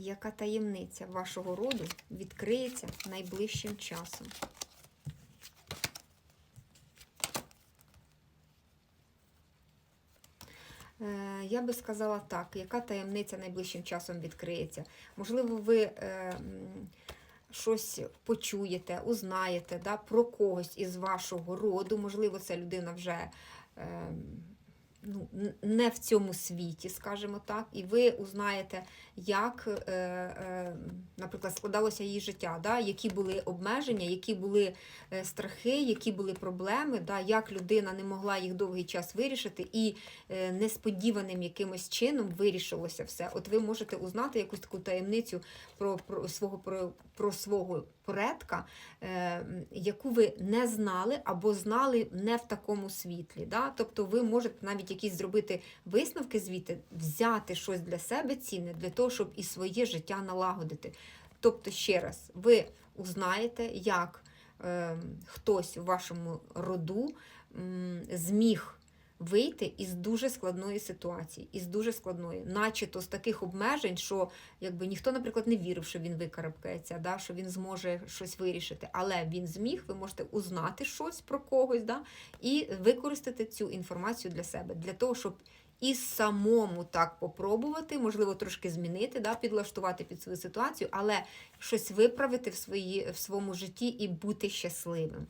Яка таємниця вашого роду відкриється найближчим часом? Е, Я би сказала так, яка таємниця найближчим часом відкриється? Можливо, ви е, щось почуєте, узнаєте да, про когось із вашого роду. Можливо, ця людина вже е, ну, не в цьому світі, скажімо так, і ви узнаєте, як, е, е, наприклад, складалося її життя, да, які були обмеження, які були е, страхи, які були проблеми, да, як людина не могла їх довгий час вирішити, і е, несподіваним якимось чином вирішилося все. От ви можете узнати якусь таку таємницю про, про, свого, про, про свого предка, е, яку ви не знали або знали не в такому світлі. Да? Тобто ви можете навіть якісь зробити висновки звідти, взяти щось для себе цінне, для того, щоб і своє життя налагодити. Тобто, ще раз, ви узнаєте, як е, хтось у вашому роду зміг вийти із дуже складної ситуації, із дуже складної, начебто з таких обмежень, що якби ніхто, наприклад, не вірив, що він викарабкається, да, що він зможе щось вирішити. Але він зміг, ви можете узнати щось про когось, да, і використати цю інформацію для себе, для того, щоб і самому так попробувати, можливо, трошки змінити, да, підлаштувати під свою ситуацію, але щось виправити в, свої, в своєму житті і бути щасливим.